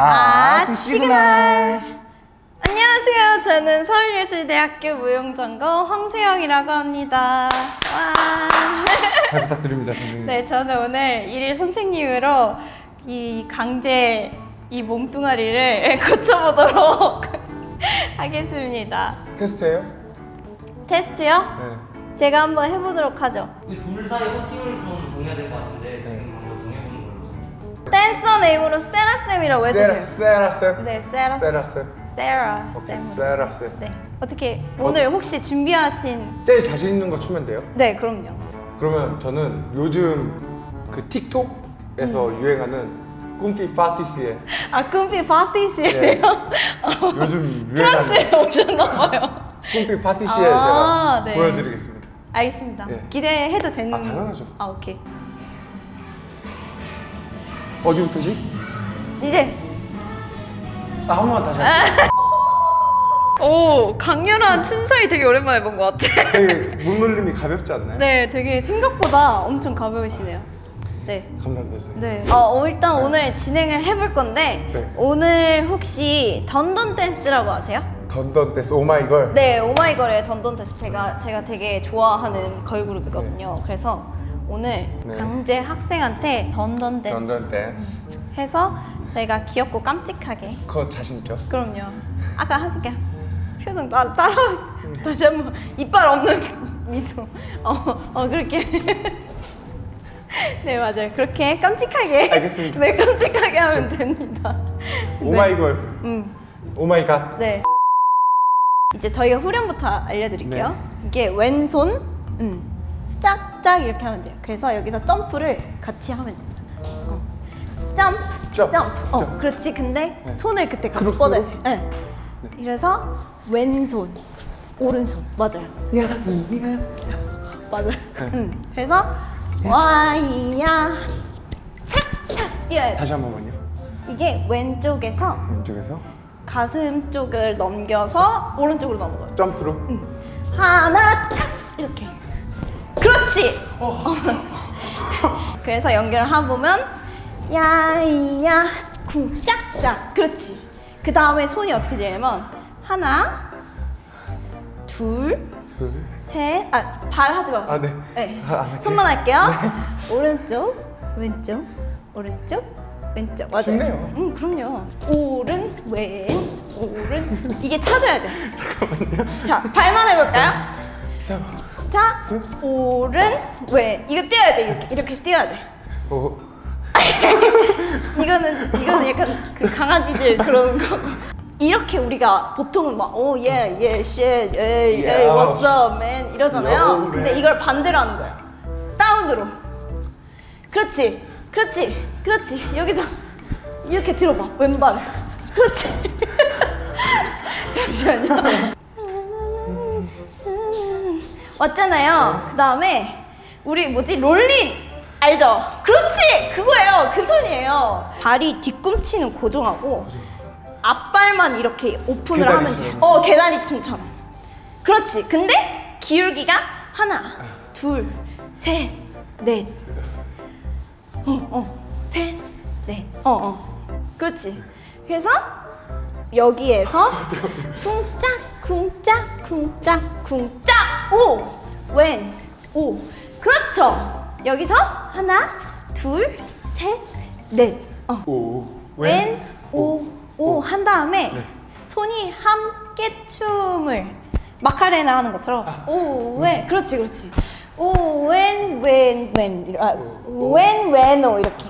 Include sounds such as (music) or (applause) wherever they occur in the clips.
아, 시그널. 시그널. 안녕하세요. 저는 서울예술대학교 무용전공 황세영이라고 합니다. 와. (laughs) 잘 부탁드립니다, 선생님. 네, 저는 오늘 일일 선생님으로 이 강제 이 몸뚱아리를 (laughs) 고쳐보도록 (laughs) 하겠습니다. 테스트예요? 테스트요? 네. 제가 한번 해보도록 하죠. 이둘 사이 호칭을 좀 정해야 될 것 같은데 지금 한번 정해보는 걸로. 댄서 네임으로 세라쌤이라고 해주세요. 세라 쌤. 네, 세라 세라 쌤. 세라 오케이, 쌤. 세라 쌤. 네. 어떻게 오늘 혹시 준비하신? 제일 자신 있는 거 추면 돼요? 네, 그럼요. 그러면 저는 요즘 그 틱톡에서 음. 유행하는 꿈피 파티시에 (laughs) 아, 꿈피 파티시예요? (laughs) 요즘 유행하는 프랑스에 (laughs) 오셨나 봐요. 꿈피 파티시에 아, 제가 네. 보여드리겠습니다. 알겠습니다. 네. 기대해도 되는? 아, 당연하죠. 아, 오케이. 어디부터지? 이제 아, 한 번만 다시 할게요. (laughs) 오 강렬한 춤사위 되게 오랜만에 본 것 같아. 되게 (laughs) 몸놀림이 가볍지 않나요? 네, 되게 생각보다 엄청 가벼우시네요. 네. 감사합니다, 선생님. 네. 어, 어, 일단 오늘 진행을 해볼 건데 네. 오늘 혹시 던던 댄스라고 아세요? 던던 댄스 오마이걸. 네, 오마이걸의 던던 댄스 제가 제가 되게 좋아하는 걸그룹이거든요. 그래서 오늘 네. 강제 학생한테 던던 댄스 던던 댄스. 해서 저희가 귀엽고 깜찍하게 그거 자신 있죠? 그럼요. 아까 하시게 표정 따라 따라 다시 한번 이빨 없는 미소. 어, 어 그렇게. 네 맞아요. 그렇게 깜찍하게. 알겠습니다. 네 깜찍하게 하면 됩니다. 오마이걸. 음, 오마이갓. 네. 이제 저희가 후렴부터 알려드릴게요. 네. 이게 왼손, 음, 짝 짝 이렇게 하면 돼요. 그래서 여기서 점프를 같이 하면 됩니다. 어. 점프, 점프, 점프. 어, 점프. 그렇지. 근데 네. 손을 그때 같이 크로스로? 뻗어야 돼. 네. 이래서 왼손, 오른손 맞아요. 맞아요. 네. 음. 그래서 와이야 착착 뛰어야 돼. 다시 한 번만요. 이게 왼쪽에서 왼쪽에서 가슴 쪽을 넘겨서 오른쪽으로 넘어가요. 점프로. 하나 착 이렇게. 그렇지. 어. (laughs) 그래서 연결을 해보면 야이야 쿵짝짝. 그렇지. 그 다음에 손이 어떻게 되냐면 하나, 둘, 둘. 셋. 아발 하지 마세요. 아, 네. 네. 아, 안 할게요. 손만 할게요. (laughs) 오른쪽, 왼쪽, 오른쪽, 왼쪽. 맞아요. 쉽네요. 응, 그럼요. 오른, 왼, 오른. 이게 찾아야 돼. (laughs) 잠깐만요. 자, 발만 해볼까요? 자. 자, 오른, 왼. 이거 띄어야 돼. 이렇게, 이렇게 뛰어야 돼. 오. (laughs) 이거는 이거는 약간 그 강아지들 그런 거. 이렇게 우리가 보통은 막 오, 예, 예, 쉣, 에이, 에이, Yeah. what's up, man 이러잖아요. Yo, 근데 man. 이걸 반대로 하는 거야. 다운으로. 그렇지, 그렇지, 그렇지. 여기서 이렇게 들어봐, 왼발을. 그렇지. (laughs) 잠시만요. 왔잖아요. 그 다음에 우리 뭐지 롤린 알죠? 그렇지 그거예요. 그 손이에요. 발이 뒤꿈치는 고정하고 앞발만 이렇게 오픈을 하면 돼. 계다리처럼. 어 계다리 춤처럼. 그렇지. 근데 기울기가 하나, 둘, 셋, 넷. 어, 어, 셋, 넷. 어, 어. 그렇지. 그래서 여기에서 쿵짝, 쿵짝, 쿵짝, 쿵짝. 오, 왼, 오. 그렇죠. 여기서 하나, 둘, 셋, 넷. 어. 오. 왼, 오, 오 한 다음에 네. 손이 함께 춤을 마카레나 하는 것처럼 오, 왼, 그렇지, 그렇지. 오, 왼, 왼, 왼, 아, 오. 왼, 왼, 오 이렇게.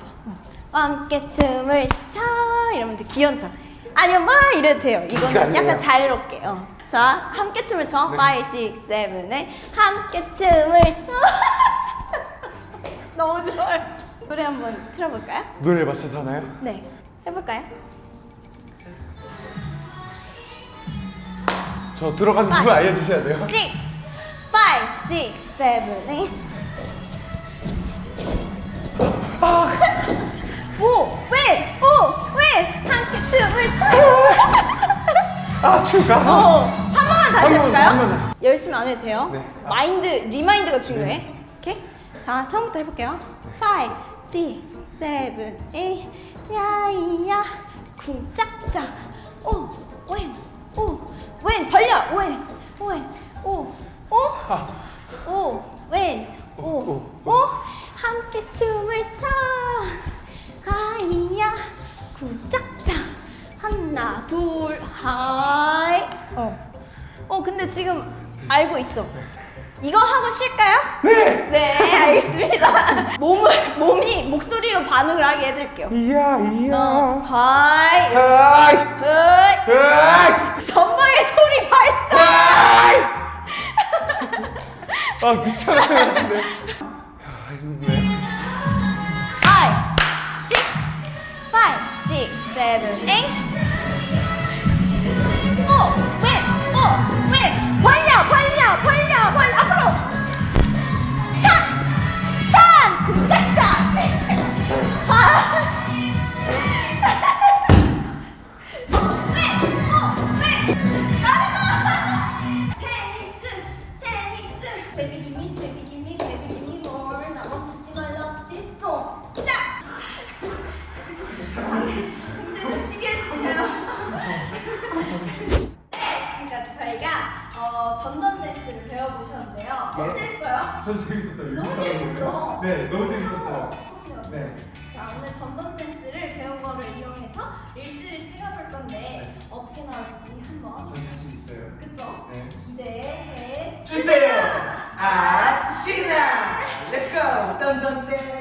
함께 춤을 춰 이러면 돼, 척. 아니요, 막 이래도 돼요. 이거는. 약간 자유롭게. 어. 자, 함께 춤을 춰. 네. 5, 6, 7, 8. 함께 춤을 춰. (laughs) 너무 좋아요. 노래 한번 틀어볼까요? 노래 맞춰서 하나요? 네, 해볼까요? 저 들어가는 부분 알려주셔야 돼요. 6, 5, 6, 7, 8 오, 왜, 오, 왜 함께 춤을 춰 (laughs) 아, 추가. 어, 한 번만 다시 한 번, 해볼까요? 한 번만. 열심히 안 해도 돼요 네. 마인드, 리마인드가 중요해 오케이? 자, 자, 처음부터 해볼게요. 5, 6, 7, 8. 야이야. 쿵짝짝. 오, 웬, 오, 웬, 벌려. 웬, 웬, 오, 오. 오, 웬, 오, 오. 함께 춤을 춰. 하이야. 쿵짝짝. 하나, 둘, 하이. 근데 지금 알고 있어. 이거 하고 쉴까요? 네. 네, 알겠습니다. (laughs) 몸을 몸이 목소리로 반응을 하게 해드릴게요. 이야 이야. 어, 하이, 하이. 헤이, 하이. 전방의 소리 발사. (laughs) 아 미쳐버렸네. 아 이거 왜? 식, 베비 기미 베비 기미 뭘나 멈추지 말라 디송 자 근데 좀 쉬게 해주세요 네 지금까지 저희가 어, 던던 댄스를 배워보셨는데요 어땠어요? 전 재밌었어요. 너무 재밌었죠? 네 너무. 네. 자 오늘 던던 댄스를 배운 거를 이용해서 릴스를 찍어볼 건데 어떻게 나올지 한번 전 자신 있어요. 그쵸? 네. 기대해 주세요. 아, 신나. Let's go. 덤덤 댄스.